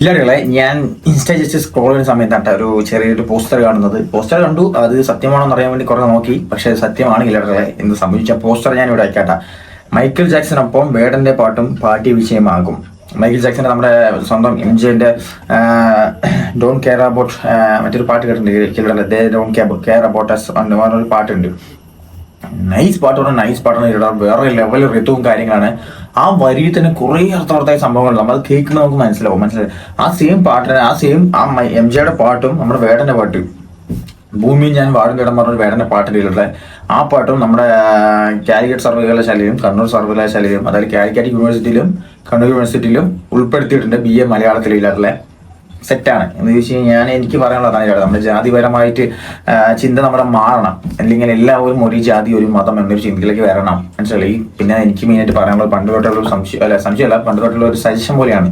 ഇല്ലാടികളെ ഞാൻ insta just scroll ചെയ്യുന്ന സമയത്താണ് ഒരു ചെറിയൊരു പോസ്റ്റർ കാണുന്നത്. പോസ്റ്റർ കണ്ടു അത് സത്യമാണോ എന്ന് അറിയാൻ വേണ്ടി കുറെ നോക്കി പക്ഷേ സത്യമാണ് ഇല്ലാടികളെ എന്ന് സംബന്ധിച്ച പോസ്റ്റർ ഞാൻ ഇവിടെ അയക്കാട്ട. മൈക്കിൾ ജാക്സണൊപ്പം വേടന്റെ പാട്ടും പാർട്ടി വിഷയമാകും മൈക്കിൾ ജാക്സന്റെ നമ്മുടെ സ്വന്തം എം ജിന്റെ ഡോൺ കെയർ അബൌട്ട് മറ്റൊരു പാട്ട് കേട്ടിട്ടുണ്ട് ഡോൺ കെയർ അബൌട്ട് പറഞ്ഞൊരു പാട്ടുണ്ട്. നൈസ് പാട്ടാണ് നൈസ് പാട്ടാണ് ഇടാൻ വേറെ ലെവൽ ഋതുവും കാര്യങ്ങളാണ്. ആ വരിയിൽ തന്നെ കുറെ അർത്ഥവർത്ഥായ സംഭവങ്ങൾ നമ്മൾ കേൾക്കുമ്പോൾ നമുക്ക് മനസ്സിലാവും. മനസ്സിലായി? ആ സെയിം പാട്ടിന് ആ സെയിം ആ എം ജിയുടെ പാട്ടും നമ്മുടെ വേടന്റെ പാട്ട്. ഭൂമിയും ഞാൻ വാടും കിടം പറഞ്ഞ വേടന്റെ പാട്ടിലുള്ള ആ പാട്ടും നമ്മുടെ കാലിക്കറ്റ് സർവകലാശാലയിലും കണ്ണൂർ സർവകലാശാലയിലും അതായത് കാലിക്കറ്റ് യൂണിവേഴ്സിറ്റിയിലും കണ്ണൂർ യൂണിവേഴ്സിറ്റിയിലും ഉൾപ്പെടുത്തിയിട്ടുണ്ട് ബി എ മലയാളത്തിലുള്ള സെറ്റാണ്. എന്ന് ചോദിച്ചു കഴിഞ്ഞാൽ ഞാൻ എനിക്ക് പറയാനുള്ളതാണ് നമ്മുടെ ജാതിപരമായിട്ട് ചിന്ത നമ്മുടെ മാറണം. അല്ലെങ്കിൽ എല്ലാവരും ഒരു ജാതി ഒരു മതം എന്നൊരു ചിന്തയിലേക്ക് വരണം. മനസ്സിലായി പിന്നെ എനിക്ക് മെയിനായിട്ട് പറയാനുള്ള പണ്ട് തൊട്ടുള്ള ഒരു സംശയം അല്ല സംശയമല്ല പണ്ട് തൊട്ടുള്ള ഒരു സജഷൻ പോലെയാണ്.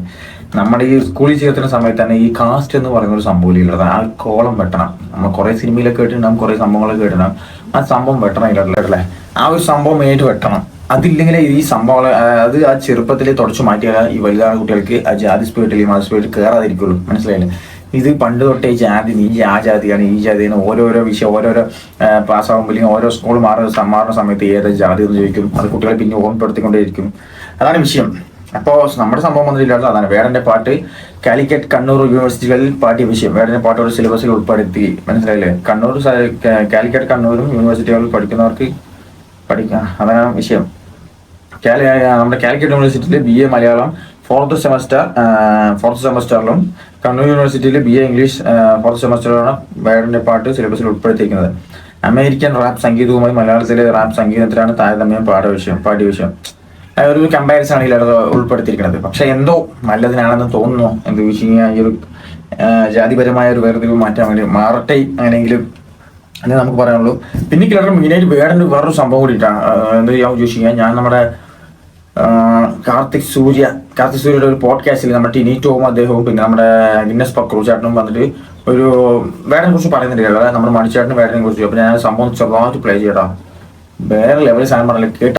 നമ്മുടെ ഈ സ്കൂളിൽ ചേർത്തുന്ന സമയത്ത് തന്നെ ഈ കാസ്റ്റ് എന്ന് പറയുന്ന ഒരു സംഭവം ഇല്ലാതെ ആ കോളം വെട്ടണം. നമ്മൾ കുറെ സിനിമയിലൊക്കെ കേട്ടിട്ടുണ്ടാകും കുറെ സംഭവങ്ങളൊക്കെ കേട്ടിട്ടുണ്ടാകും ആ സംഭവം വെട്ടണം ഇല്ലല്ലേ ആ ഒരു സംഭവം മെയിനായിട്ട് വെട്ടണം. അതില്ലെങ്കിൽ ഈ സംഭവം അത് ആ ചെറുപ്പത്തിൽ തുടച്ചു മാറ്റിയാൽ ഈ വലുതായ കുട്ടികൾക്ക് ആ ജാതി സ്പീഡിൽ മത സ്പീഡിൽ കയറാതിരിക്കുള്ളൂ മനസ്സിലായില്ലേ? ഇത് പണ്ട് തൊട്ടേ ജാതി നീ ആ ജാതിയാണ് ഈ ജാതിയാണ് ഓരോരോ വിഷയം ഓരോരോ പാസ്സാകുമ്പോൾ അല്ലെങ്കിൽ ഓരോ സ്കൂൾ മാറുന്ന സമ്മാറുന്ന മാറുന്ന സമയത്ത് ഏത് ജാതി എന്ന് ചോദിക്കും. അത് കുട്ടികളെ പിന്നെ ഓർമ്മപ്പെടുത്തിക്കൊണ്ടേയിരിക്കും. അതാണ് വിഷയം. അപ്പോൾ നമ്മുടെ സംഭവം വന്നിട്ടില്ല അതാണ് വേടന്റെ പാട്ട്. കാലിക്കറ്റ് കണ്ണൂർ യൂണിവേഴ്സിറ്റികളിൽ പാഠ്യ വിഷയം. വേടന്റെ പാട്ട് ഒരു സിലബസിൽ ഉൾപ്പെടുത്തി. മനസ്സിലായില്ലേ? കണ്ണൂർ കാലിക്കറ്റ് കണ്ണൂരും യൂണിവേഴ്സിറ്റികളിൽ പഠിക്കുന്നവർക്ക് പഠിക്കാം അതാണ് വിഷയം. നമ്മുടെ കാലിക്കറ്റ് യൂണിവേഴ്സിറ്റിയിൽ B A Malayalam fourth semester fourth സെമസ്റ്ററിലും Kannur യൂണിവേഴ്സിറ്റിയിൽ ബി എ ഇംഗ്ലീഷ് ഫോർത്ത് സെമസ്റ്ററിലാണ് വേടന്റെ പാട്ട് സിലബസിൽ ഉൾപ്പെടുത്തിയിരിക്കുന്നത്. അമേരിക്കൻ റാപ്പ് സംഗീതവുമായി മലയാളത്തിലെ റാപ്പ് സംഗീതത്തിലാണ് താരതമ്യം പാഠവിഷയം പാഠ്യവിഷയം. ഒരു കമ്പാരിസൺ ആണ് ഇതിലത് ഉൾപ്പെടുത്തിയിരിക്കുന്നത്. പക്ഷെ എന്തോ നല്ലതിനാണെന്ന് തോന്നുന്നു എന്ത് വെച്ച് കഴിഞ്ഞാൽ ഈ ഒരു ജാതിപരമായ ഒരു വേർതിരിവ് മാറ്റാൻ വേണ്ടി മാറട്ടെ അങ്ങനെയെങ്കിലും അങ്ങനെ നമുക്ക് പറയാനുള്ളൂ. പിന്നെ കിളർ മെയിനായിട്ട് വേറെ വേറൊരു സംഭവം കൂടിയിട്ടാണ് എന്താ ചെയ്യാമെന്ന് ചോദിച്ചു കഴിഞ്ഞാൽ ഞാൻ നമ്മുടെ കാർത്തിക് സൂര്യ കാർത്തിക് സൂര്യയുടെ ഒരു പോഡ്കാസ്റ്റിൽ നമ്മുടെ ടിനി ടോം അദ്ദേഹവും പിന്നെ നമ്മുടെ ഗിന്നസ് പക്രു ചേട്ടനും വന്നിട്ട് ഒരു വേടനെ കുറിച്ച് പറയുന്നുണ്ട് കേട്ടോ. നമ്മുടെ മണിച്ചേട്ടനും വേടനെ കുറിച്ച്. അപ്പൊ ഞാൻ സംഭവം ചെറുതായിട്ട് പ്ലേ ചെയ്യട്ടോ വേറെ ലെവലിൽ സാധനം പറഞ്ഞില്ല. കേട്ട?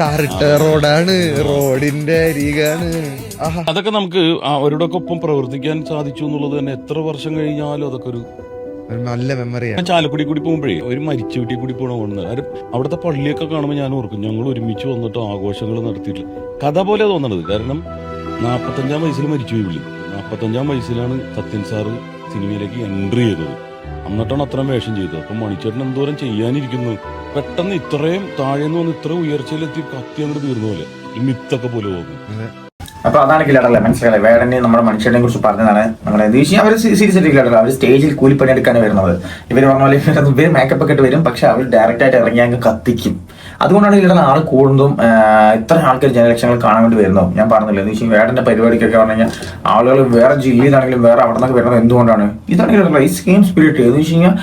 ടാറിട്ട റോഡാണ് റോഡിന്റെ അരികാണ്. അതൊക്കെ നമുക്ക് അവരോടൊക്കെ ഒപ്പം പ്രവർത്തിക്കാൻ സാധിച്ചു എന്നുള്ളത് തന്നെ എത്ര വർഷം കഴിഞ്ഞാലും അതൊക്കെ ഒരു നല്ല മെമ്മറിയാണ് ഞാൻ ചാലക്കുടി കൂടി പോകുമ്പോഴേ ഒരു മരിച്ചു വീട്ടിൽ കൂടി പോണ പോകുന്നത് അത് അവിടുത്തെ പള്ളിയൊക്കെ കാണുമ്പോൾ ഞാൻ ഓർക്കും ഞങ്ങൾ ഒരുമിച്ച് വന്നിട്ട് ആഘോഷങ്ങൾ നടത്തിയിട്ടില്ല കഥ പോലെ തോന്നണത്. കാരണം നാൽപ്പത്തഞ്ചാം വയസ്സിൽ മരിച്ചു പോയി വിളി നാൽപ്പത്തഞ്ചാം വയസ്സിലാണ് സത്യൻ സാറ് സിനിമയിലേക്ക് എൻട്രി ചെയ്തത്. എന്നിട്ടാണ് അത്രയും വേഷം ചെയ്തത്. അപ്പം മണിച്ചേട്ടൻ എന്തോരം ചെയ്യാനിരിക്കുന്നു. പെട്ടെന്ന് ഇത്രയും താഴേന്ന് വന്ന് ഇത്ര ഉയർച്ചയിലെത്തി കത്തി അങ്ങോട്ട് തീർന്നു പോലെ. ഈ മിത്തൊക്കെ പോലെ തോന്നുന്നു അപ്പൊ അതാണ് കില്ലാടല്ലേ മനസ്സിലായി വേടനെ നമ്മുടെ മനുഷ്യനെ കുറിച്ച് പറഞ്ഞതാണ്. നമ്മുടെ എന്ത് അവർ സീരിയസ് ആയിട്ട് കില്ലാടല്ല അവർ സ്റ്റേജിൽ കൂലിപ്പണി എടുക്കാൻ വരുന്നത്. ഇവർ പറഞ്ഞ പോലെ ഇവർ മേക്കപ്പ് ഒക്കെ ഇട്ട് വരും. പക്ഷെ അവർ ഡയറക്റ്റ് ആയിട്ട് ഇറങ്ങി അങ്ങ് കത്തിക്കും. അതുകൊണ്ടാണ് ഇവിടെ ആൾ കൂടുന്നതും ഇത്ര ആൾക്കാർ ജനലക്ഷങ്ങൾ കാണാൻ വേണ്ടി വരുന്നതും. ഞാൻ പറഞ്ഞില്ല എന്ന് വെച്ചാൽ വേടന്റെ പരിപാടിക്കൊക്കെ പറഞ്ഞു കഴിഞ്ഞാൽ ആളുകൾ വേറെ ജില്ലയിലാണെങ്കിലും വേറെ അവിടെ നിന്നൊക്കെ വരുന്നത് എന്തുകൊണ്ടാണ്? ഇതാണ് ഇവിടെ ഈ സ്കീം സ്പിരിറ്റ് എന്ന് വെച്ച് കഴിഞ്ഞാൽ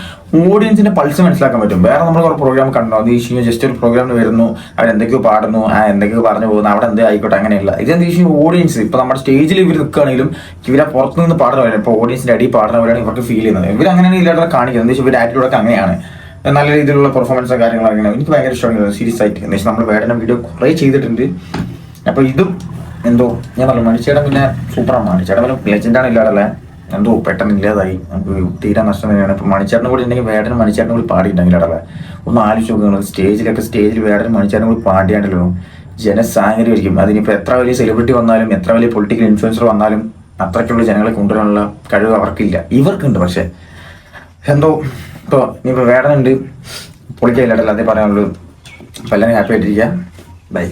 ഓഡിയൻസിന്റെ പൾസ് മനസ്സിലാക്കാൻ പറ്റും. വേറെ നമ്മൾ കുറെ പ്രോഗ്രാം കണ്ടോ? ദേശീയ ജസ്റ്റ് ഒരു പ്രോഗ്രാമിന് വരുന്നു. അവർ എന്തൊക്കെയോ പാടുന്നു. ആ എന്തൊക്കെയോ പറഞ്ഞു പോകുന്നു. അവിടെ എന്ത് ആയിക്കോട്ടെ അങ്ങനെയല്ല. ഇത് ദേശീയ ഓഡിയൻസ് ഇപ്പൊ നമ്മുടെ സ്റ്റേജിൽ ഇവർ നിൽക്കുകയാണെങ്കിലും ഇവരെ പുറത്തു നിന്ന് പാടുന്നവരാണ് ഇപ്പൊ ഓഡിയൻസിന്റെ അടി പാടുന്നവരാണ് ഇവർക്ക് ഫീൽ ചെയ്യുന്നത്. ഇവർ അങ്ങനെയാണ് ഇല്ലാതെ കാണിക്കുന്നത്. വെച്ചാൽ ഇവരുടെ ആറ്റിറ്റ്യൂഡ് ഒക്കെ അങ്ങനെയാണ്. നല്ല രീതിയിലുള്ള പെർഫോമൻസ് കാര്യങ്ങൾ അങ്ങനെ എനിക്ക് ഭയങ്കര ഇഷ്ടമാണ് സീരിയസ് ആയിട്ട്. എന്താ നമ്മൾ വേടന വീഡിയോ കുറേ ചെയ്തിട്ടുണ്ട്. അപ്പൊ ഇതും എന്തോ ഞാൻ പറഞ്ഞു മണിച്ചേടൻ പിന്നെ സൂപ്പറാണ് മണിച്ചേടൻ പിന്നെ ലെജൻഡാണ് ഇല്ലാതല്ലേ എന്തോ പെട്ടെന്ന് ഇല്ലാതായി നമുക്ക് തീരെ നഷ്ടം തന്നെയാണ്. ഇപ്പൊ മണിച്ചേട്ടനും കൂടി ഉണ്ടെങ്കിൽ വേടനും മണിച്ചേട്ടനും കൂടി പാടിയിട്ടുണ്ടെങ്കിൽ അടവ. ഒന്ന് ആലോചിച്ച് നോക്കുക സ്റ്റേജിലൊക്കെ സ്റ്റേജിൽ വേടനും മണിച്ചേട്ടനും കൂടി പാടിയാണ്ടല്ലോ ജനസാഗരമായിരിക്കും അതിനിപ്പോൾ എത്ര വലിയ സെലിബ്രിറ്റി വന്നാലും എത്ര വലിയ പൊളിറ്റിക്കൽ ഇൻഫ്ലുവൻസർ വന്നാലും അത്രയ്ക്കുള്ള ജനങ്ങളെ കൊണ്ടുവരാനുള്ള കഴിവ് അവർക്കില്ല. ഇവർക്കുണ്ട് പക്ഷെ. എന്തോ ഇപ്പൊ ഇനിയിപ്പോ വേടനുണ്ട്. പൊളിക്കായില്ല അതേ പറയാനുള്ളൂ. അപ്പൊ എല്ലാവരും ഹാപ്പി ആയിട്ടിരിക്കുക. ബൈ